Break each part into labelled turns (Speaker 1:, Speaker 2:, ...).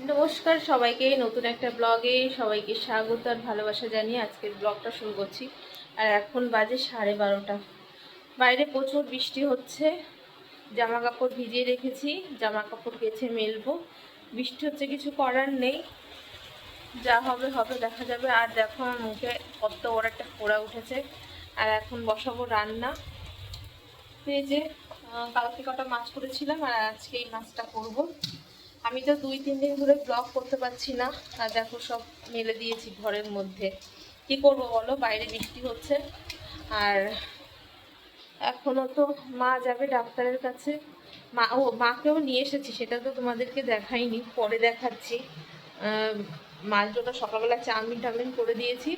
Speaker 1: নমস্কার সবাইকে, নতুন একটা ব্লগে সবাইকে স্বাগত আর ভালোবাসা জানিয়ে আজকের ব্লগটা শুরু করছি। আর এখন বাজে সাড়ে বারোটা। বাইরে প্রচুর বৃষ্টি হচ্ছে জামা কাপড় ভিজিয়ে রেখেছি জামা কাপড় গেছে মেলবো। বৃষ্টি হচ্ছে, কিছু করার নেই। যা হবে হবে, দেখা যাবে। আর দেখো, আমার মুখে কত বড় একটা ফোড়া উঠেছে। আর এখন বসাবো রান্না। এই যে কালকে কটা মাছ করেছিলাম, আর আজকে এই মাছটা করব। আমি তো দুই, তিন দিন ধরে ব্লগ করতে পারছি না। আর দেখো সব মেলে দিয়েছি ঘরের মধ্যে। কি করব বলো? বাইরে বৃষ্টি হচ্ছে। আর এখনও তো মা যাবে ডাক্তারের কাছে। মা, ও, মাকেও নিয়ে এসেছি, সেটা তো তোমাদেরকে দেখাইনি, পরে দেখাচ্ছি। মাছ দুটো সকালবেলা চাউমিন টাউমিন করে দিয়েছি।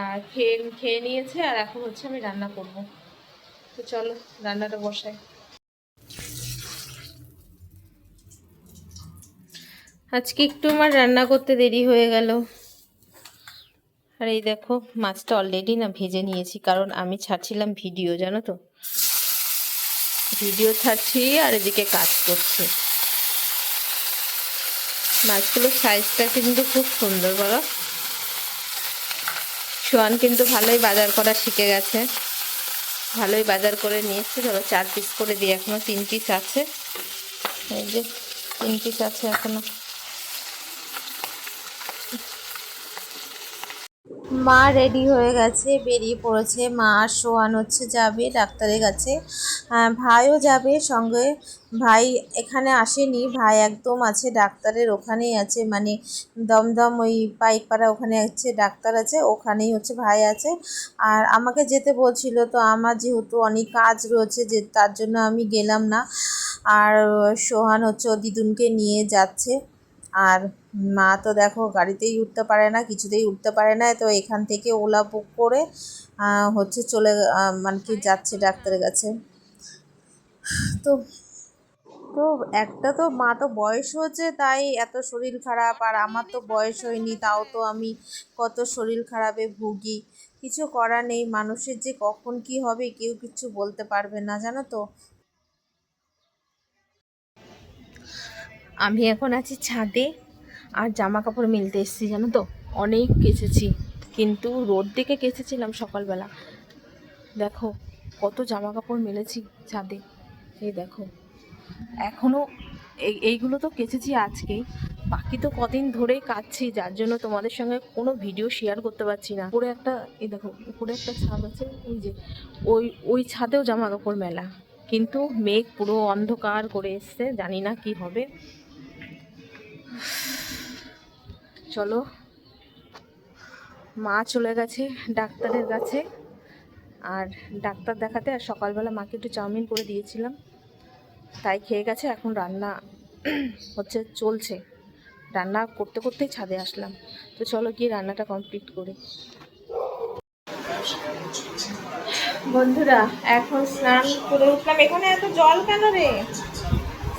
Speaker 1: আর খেয়ে খেয়ে নিয়েছে, আর এখন হচ্ছে আমি রান্না করব। তো চলো, রান্নাটা বসাই। আজকে একটু আমার রান্না করতে দেরি হয়ে গেল। আর এই দেখো, মাছটা অলরেডি না ভেজে নিয়েছি, কারণ আমি ছাড়ছিলাম ভিডিও, জানো তো? ভিডিও ছাড়ছি আর এদিকে কাজ করছি। মাছগুলোর সাইজটা কিন্তু খুব সুন্দর, বলো? সোয়ান কিন্তু ভালোই বাজার করা শিখে গেছে। ভালোই বাজার করে নিয়েছে। ধরো চার পিস করে দিয়ে এখনও তিন পিস আছে। এই যে, তিন পিস আছে এখনও। মা রেডি হয়ে গেছে, বেরিয়ে পড়েছে। মা আর সোয়ান হচ্ছে যাবে ডাক্তারের কাছে। ভাইও যাবে সঙ্গে। ভাই এখানে আসেনি, ভাই একদম আছে, ডাক্তারের ওখানেই আছে। মানে দমদম ওই পাইকপাড়া ওখানে আছে ডাক্তার আছে, ওখানেই হচ্ছে ভাই আছে। আর আমাকে যেতে বলছিল, তো আমার যেহেতু অনেক কাজ রয়েছে, যে তার জন্য আমি গেলাম না। আর সোহান হচ্ছে ও দিদুনকে নিয়ে যাচ্ছে। আর মা তো দেখো গাড়িতেই উঠতে পারে না, কিছুতেই উঠতে পারে না, তো এখান থেকে ওলা বুক করে হচ্ছে চলে মানে কি যাচ্ছে ডাক্তারের কাছে। তো তো একটা তো মা তো বয়স হচ্ছে তাই এত শরীর খারাপ, আর আমার তো বয়স হয়নি, তাও তো আমি কত শরীর খারাপে ভুগি। কিছু করার নেই, মানুষের যে কখন কি হবে, কেউ কিছু বলতে পারবে না, জানো তো? আমি এখন আছি ছাদে আর জামা কাপড় মিলতে এসেছি, জানো তো? অনেক কেচেছি, কিন্তু রোদ দিকে কেচেছিলাম সকালবেলা। দেখো, কত জামা কাপড় মেলেছি ছাদে। এই দেখো এখনও এই, এইগুলো তো কেচেছি আজকেই। বাকি তো কদিন ধরেই কাচ্ছি যার জন্য তোমাদের সঙ্গে কোনো ভিডিও শেয়ার করতে পারছি না। উপরে একটা, এই দেখো, উপরে একটা ছাদ আছে, এই যে, ওই ওই ছাদেও জামা কাপড় মেলা। কিন্তু মেঘ পুরো অন্ধকার করে এসছে, জানি না কি হবে। চলো। মা চলে গেছে ডাক্তারের কাছে। আর ডাক্তার দেখাতে আর সকালবেলা মাকে একটু চাউমিন করে দিয়েছিলাম। তাই খেয়ে গেছে, এখন রান্না হচ্ছে, চলছে। রান্না করতে করতেই ছাদে আসলাম। তো চলো গিয়ে রান্নাটা কমপ্লিট করি। বন্ধুরা, এখন স্নান করে উঠলাম। এখানে এত জল কেন রে?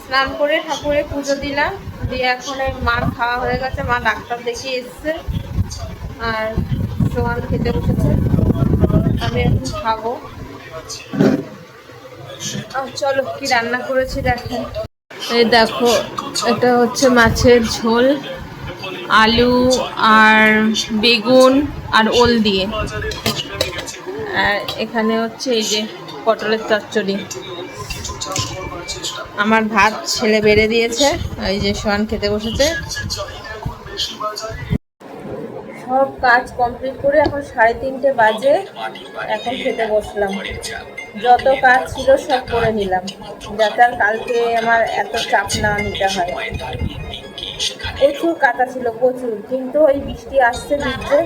Speaker 1: স্নান করে ঠাকুরের পুজো দিলাম। দিয়ে এখন মার খাওয়া হয়ে গেছে। মা ডাক্তার দেখিয়ে এসছে। আর সোহান খেতে বসেছে। আমি এখন খাব। চলো, কি রান্না করেছি দেখেন এই দেখো, এটা হচ্ছে মাছের ঝোল, আলু আর বেগুন আর ওল দিয়ে। এখানে হচ্ছে এই যে পটলের চচ্চড়ি। আমার ভাত ছেলে বেড়ে দিয়েছে, এই যে সোয়ান খেতে বসেছে। সব কাজ কমপ্লিট করে এখন সাড়ে তিনটে বাজে, এখন খেতে বসলাম। যত কাজ ছিল সব করে নিলাম, যাতে আর কালকে আমার এত চাপ না নিতে হয়। প্রচুর কাটা ছিল, প্রচুর, কিন্তু ওই বৃষ্টি আসছে ভিজছে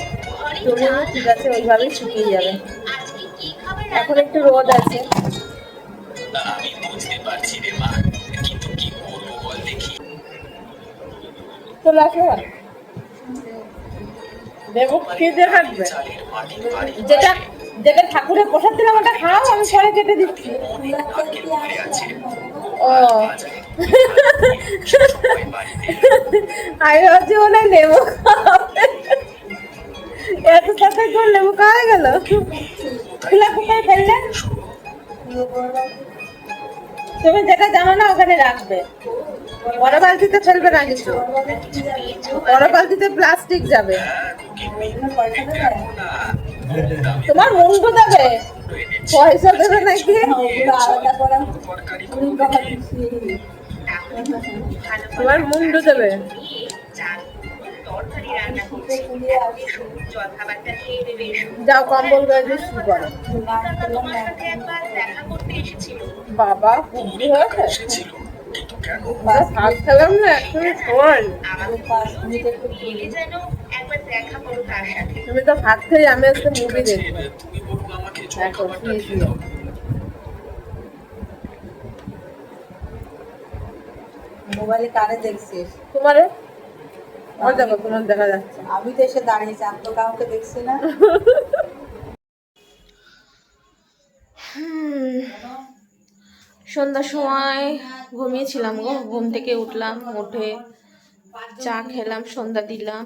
Speaker 1: চলে ঠিক আছে, ওইভাবেই শুকিয়ে যাবে। এখন একটু রোদ আছে। তো লাগে দেবো খেতে থাকবে যেটা যেটা ঠাকুরের প্রসাদ দিলাম ওটা খাও আমি পরে কেটে দিচ্ছি। ও। আমি ভাবছি মনে হয় লেবু। এত সাথে তোর লেবু খাওয়া গেল? খোলা কোথায় ফেললে? তুমি যেটা জানো না, ওখানে রাখবে। বড় বালতিতে ফেলবে না কিছু। বড় বালতিতে প্লাস্টিক যাবে। তোমার মুন্ডু দেবে। পয়সা দেবে নাকি? তোমার মুন্ডু দেবে। যাও, কম্বল গায়ে দিয়ে শুরু করো বাবা বুদ্ধি হয়েছে? বাস ভাত খেলাম না এখনই শোন। তুমি তো ভাত খেয়ে আমি আজকে মুভি দেখব। দেখো শুয়ে শুয়ে
Speaker 2: মোবাইলে কারে দেখছিস?
Speaker 1: তোমারে? দেখো? তোমার দেখা যাচ্ছে।
Speaker 2: আমি তো এসে দাঁড়িয়েছি আমি তো কাউকে দেখছি না।
Speaker 1: সন্ধ্যার সময় ঘুমিয়েছিলাম গো। ঘুম থেকে উঠলাম, উঠে চা খেলাম, সন্ধ্যা দিলাম।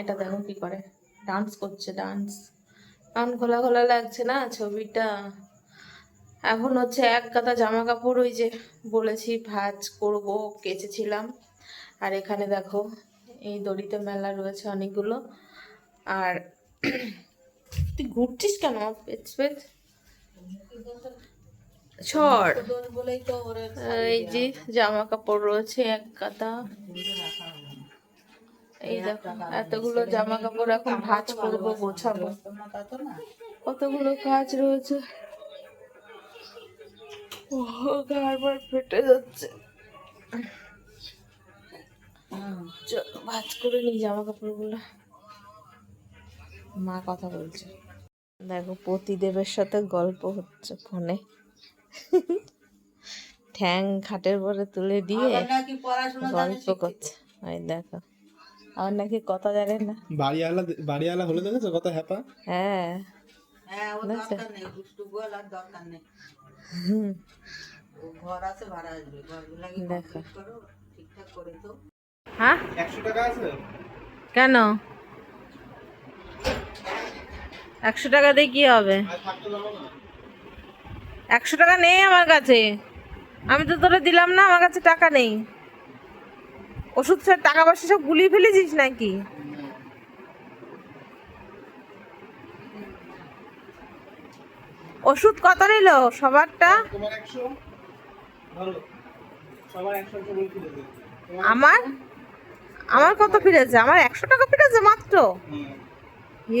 Speaker 1: এটা দেখো কি করে। ডান্স করছে ডান্স এখন খোলা খোলা লাগছে না ছবিটা? এখন হচ্ছে এক গাদা জামা কাপড় ওই যে বলেছি ভাজ করব, কেচেছিলাম। আর এখানে দেখো, এই দড়িতে মেলা রয়েছে অনেকগুলো। আর তুই ঘুরছিস কেন? পেচ পেচ। ছড় এই যে জামা কাপড় রয়েছে এক কাতা। এই দেখো, এতগুলো জামা কাপড় এখন ভাঁজ করব, গোছাবো। কতগুলো কাজ রয়েছে। ফেটে যাচ্ছে। ভাঁজ করে নি জামা কাপড়গুলো মা কথা বলছে। দেখো পতিদেবের সাথে গল্প হচ্ছে ফোনে। ঠ্যাং খাটের পরে তুলে দিয়ে গল্প করছে। ওই দেখো। আমার নাকি কথা জানে না।
Speaker 3: বাড়িওয়ালা বাড়িওয়ালা হলে দেখেছ কত হ্যাপা?
Speaker 1: হ্যাঁ।
Speaker 2: হ্যাঁ
Speaker 1: হ্যাঁ?
Speaker 3: একশো টাকা আছে?
Speaker 1: কেন? একশো টাকা দিয়ে কি হবে? একশো টাকা নেই আমার কাছে। আমি তো তোরা দিলাম না আমার কাছে টাকা নেই। ওষুধ সব টাকা পয়সা সব গুলিয়ে ফেলেছিস নাকি? ওষুধ কত নিল সবারটা? আমার? আমার কত ফিরেছে? আমার একশো টাকা ফিরেছে মাত্র।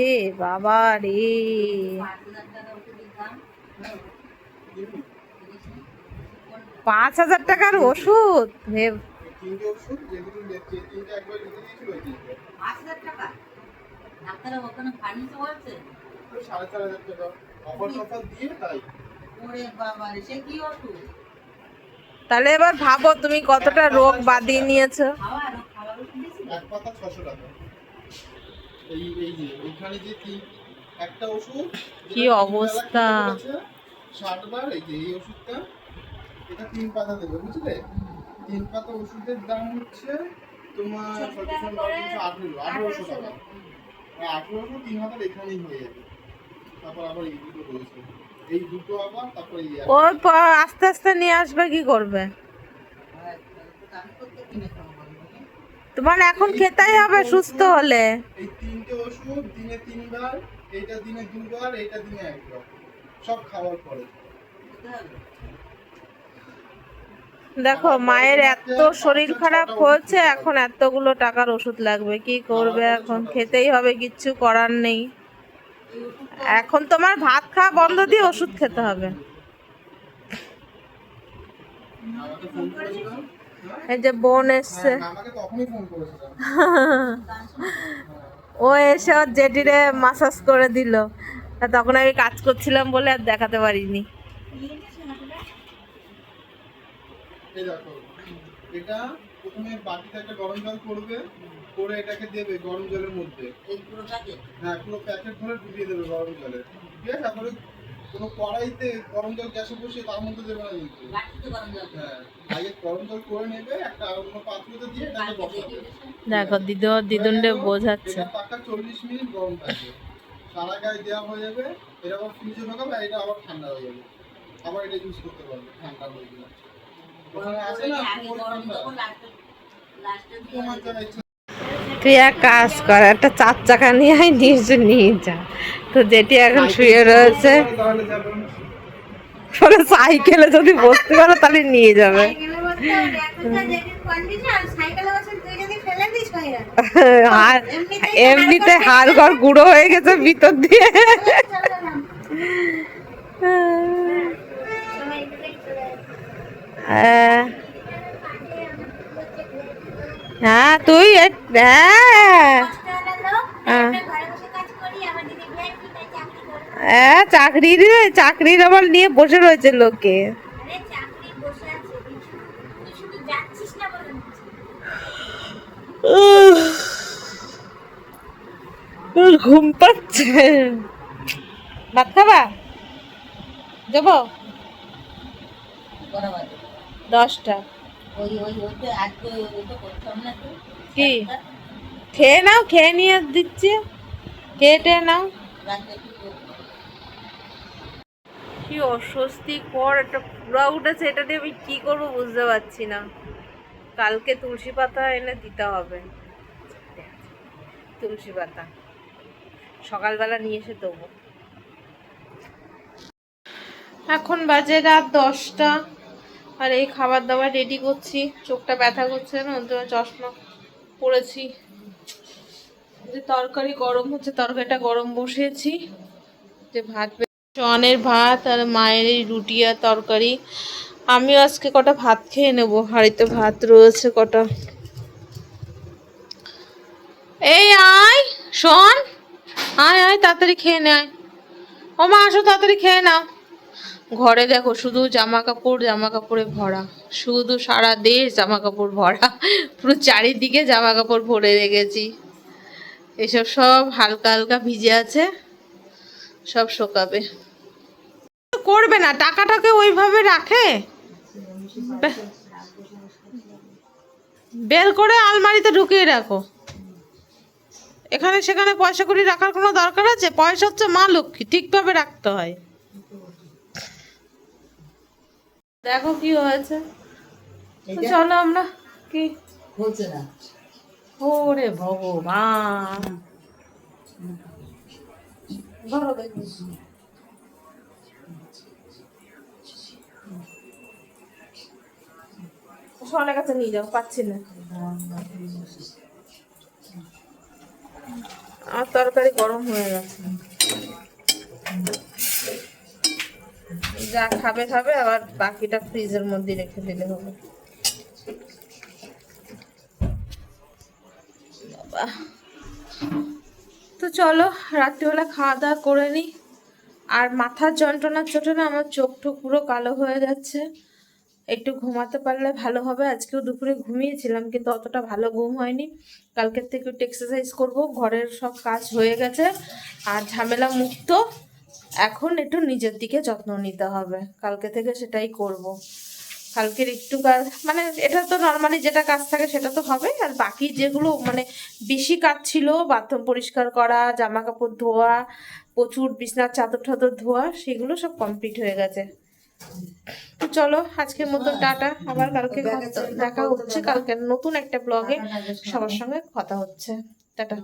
Speaker 1: এ বাবা রে। পাঁচ হাজার টাকার ওষুধ? তাহলে এবার ভাবো তুমি কতটা রোগ বাদিয়ে নিয়েছো।
Speaker 2: খাওয়ার খাওয়ার ওষুধ দিয়েছিল?
Speaker 3: এক পাতা ছশো টাকা। এই এই যে ওইখানে যে তিন একটা ওষুধ
Speaker 1: কি অবস্থা।
Speaker 3: ষাট বার এই যে এই ওষুধটা এটা তিন পাতা দেবে বুঝলে? তিন পাতা ওষুধের দাম হচ্ছে তোমার আঠেরো আঠেরোশো টাকা। আঠেরোশো তিন হাজার এখানেই হয়ে যাবে। তারপর আবার এই দুটো রয়েছে। এই দুটো আবার তারপর এই একটা।
Speaker 1: আস্তে আস্তে নিয়ে আসবে কি করবে?
Speaker 2: হ্যাঁ?
Speaker 1: তোমার এখন খেতেই হবে সুস্থ হলে।
Speaker 3: এই তিনটে ওষুধ দিনে তিনবার এইটা দিনে দুবার এইটা দিনে একবার। সব খাওয়ার পরে।
Speaker 1: দেখো মায়ের এত শরীর খারাপ হয়েছে এখন এতগুলো টাকার ওষুধ লাগবে কি করবে এখন? খেতেই হবে কিচ্ছু করার নেই। এখন তোমার ভাত খাওয়া বন্ধ দিয়ে ওষুধ খেতে হবে। এই যে বোন এসছে।
Speaker 3: হ্যাঁ, করেছিলাম
Speaker 1: ও এসে জেটিরে মাসাজ করে দিল। তখন আমি কাজ করছিলাম বলে আর দেখাতে পারিনি।
Speaker 3: দেখো এটা প্রথমে বাটিতে একটা গরম জল করবে করে এটাকে দেবে গরম জলের মধ্যে। হ্যাঁ পুরো প্যাকেট ভরে ডুবিয়ে দেবে গরম জলে। ঠিক আছে তারপরে কোনো কড়াইতে গরম জল গ্যাসে বসিয়ে তার মধ্যে দেবে না কিন্তু।
Speaker 2: গরম জল?
Speaker 3: হ্যাঁ আগে গরম জল করে নেবে একটা অন্য পাত্রতে দিয়ে এটাকে বসাবে।
Speaker 1: দেখো দিদু দিদুনরে বোঝাচ্ছে।
Speaker 3: পাক্কা চল্লিশ মিনিট গরম থাকবে। সারা গায়ে দেওয়া হয়ে যাবে এটা আবার ফ্রিজে ঢোকাবে আর এটা আবার ঠান্ডা হয়ে যাবে। আবার এটা ইউজ করতে পারবে ঠান্ডা হয়ে গেলে। আছে না ঠান্ডা?
Speaker 1: তুই এক কাজ কর একটা চার চাকা নিয়ে আয় নিয়ে নিয়ে যা। তো যেটি এখন শুয়ে রয়েছে পরে সাইকেলে যদি বসতে পারো তাহলে নিয়ে যাবে। এমনিতে হাড় ঘর গুঁড়ো হয়ে গেছে ভিতর দিয়ে। হ্যাঁ। তুই হ্যাঁ। চাকরি রে চাকরির আবার নিয়ে বসে রয়েছে লোকে। ঘুম পাচ্ছে। ভাত খাবা? যাব? দশটা। কি? খেয়ে নাও, খেয়ে নিয়ে দিচ্ছি। খেয়ে নাও। কি অস্বস্তি কর একটা পুরা উঠেছে। এটা দিয়ে আমি কি করব বুঝতে পারছি না। কালকে তুলসী পাতা এনে দিতে হবে। তুলসী পাতা। সকালবেলা নিয়ে এসে দেবো। এখন বাজে রাত দশটা। আর এই খাবার দাবার রেডি করছি। চোখটা ব্যথা করছে না, ওর চশমা পড়েছি যে তরকারি গরম হচ্ছে, তরকারিটা গরম বসিয়েছি। যে ভাত চনের ভাত আর মায়ের রুটি আর তরকারি। আমিও আজকে কটা ভাত খেয়ে নেব। হাঁড়িতে ভাত রয়েছে কটা। এই আয়, শোন। আয় আয়, তাড়াতাড়ি খেয়ে নে, আয়। ও মা, আসো, তাড়াতাড়ি খেয়ে নাও। ঘরে দেখো, শুধু জামা কাপড় জামা কাপড়ে ভরা। শুধু সারা দেশ জামা কাপড় ভরা। পুরো চারিদিকে জামা কাপড় ভরে রেখেছি। এসব সব হালকা হালকা ভিজে আছে। সব শোকাবে। করবে না, টাকাটাকে ওইভাবে রাখে? বের করে আলমারিতে ঢুকিয়ে রাখো। এখানে সেখানে পয়সা করি রাখার কোনো দরকার আছে? পয়সা হচ্ছে মা লক্ষ্মী ঠিকভাবে রাখতে হয়। দেখো কি হয়েছে। চলো আমরা কি
Speaker 2: না।
Speaker 1: ওরে ভগবান। ধরো দেখি। সোনার কাছে নিয়ে যাও, পাচ্ছি না। আমার তরকারি গরম হয়ে গেছে। যা খাবে খাবে, আবার বাকিটা ফ্রিজের মধ্যে রেখে দিলে হবে। তো চলো, রাত্রিবেলা খাওয়া দাওয়া করে নিই আর মাথার যন্ত্রণার চোটে না আমার চোখ টোক পুরো কালো হয়ে যাচ্ছে। একটু ঘুমাতে পারলে ভালো হবে। আজকেও দুপুরে ঘুমিয়েছিলাম, কিন্তু অতটা ভালো ঘুম হয়নি। কালকের থেকে একটু এক্সারসাইজ করব, ঘরের সব কাজ হয়ে গেছে। আর ঝামেলা মুক্ত। এখন একটু নিজের দিকে যত্ন নিতে হবে। কালকে থেকে সেটাই করব। কালকের একটু কাজ মানে এটা তো নর্মালি যেটা কাজ থাকে সেটা তো হবে। আর বাকি যেগুলো মানে বেশি কাজ ছিল, বাথরুম পরিষ্কার করা, জামা কাপড় ধোয়া, প্রচুর বিছনার চাদর টাদর ধোয়া, সেগুলো সব কমপ্লিট হয়ে গেছে। তো চলো আজকের মতো টাটা। আবার কালকে দেখা হচ্ছে কালকে নতুন একটা ব্লগে সবার সঙ্গে কথা হচ্ছে। টাটা।